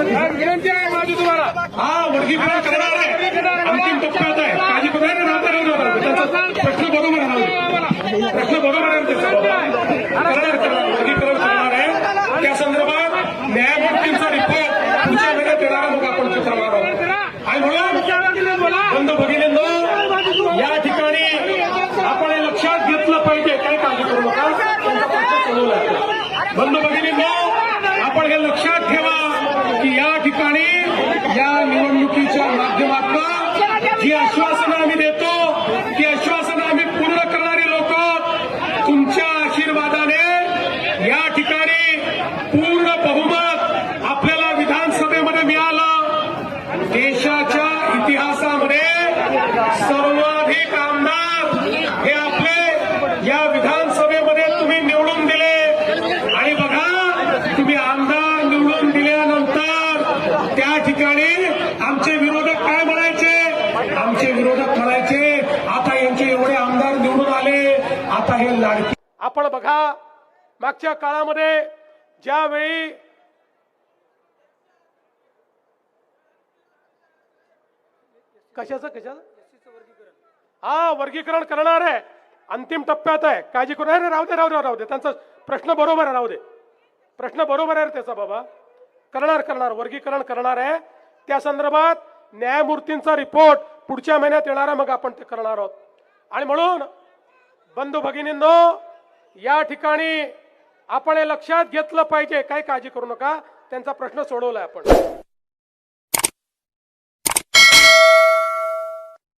विनंती आहे माझी तुम्हाला. हा वर्गीकरण करणार आहे. अंतिम टप्प्यात आहे. काळजी. त्याचा प्रश्न बरोबर प्रश्न बरोबर आहे. वर्गीकरण करणार आहे. त्या संदर्भात न्यायमूर्तींचा रिपोर्ट पुढच्या महिन्यात येणारा मग आपण ते करणार आहोत आणि म्हणून बोला बंद भगिनींनो या ठिकाणी आपण हे लक्षात घेतलं पाहिजे. काय काळजी करू नका. त्यांचा प्रश्न सोडवला आहे. बंद भगिनींनो आपण हे लक्षात ठेवा की या ठिकाणी या निवडणुकीच्या ही जी आश्वासनं आम्ही देतो ती आश्वासनं आम्ही पूर्ण करणारी लोक तुमच्या आशीर्वादाने या ठिकाणी पूर्ण बहुमत आपल्याला विधानसभेमध्ये मिळालं. देशाच्या इतिहासामध्ये सर्वाधिक आमदार हे आपले या विधानसभेमध्ये तुम्ही निवडून दिले. आणि बघा तुम्ही आमदार निवडून दिल्यानंतर त्या ठिकाणी आमचे विरोध लाडकी. आपण बघा मागच्या काळामध्ये ज्यावेळी कशाचं कशाचं? हा वर्गीकरण करणार आहे. अंतिम टप्प्यात आहे. काळजी करू. नये राहू दे राहू दे राहू दे. त्यांचा प्रश्न बरोबर आहे राहू दे. प्रश्न बरोबर आहे रे त्याचा बाबा. करणार करणार. वर्गीकरण करणार आहे. त्या संदर्भात न्यायमूर्तींचा रिपोर्ट पुढच्या महिन्यात येणार आहे. मग आपण ते करणार आहोत. आणि म्हणून बंधू भगिनींनो या ठिकाणी आपण हे लक्षात घेतलं पाहिजे. काही काळजी करू नका? त्यांचा प्रश्न सोडवलाय आपण.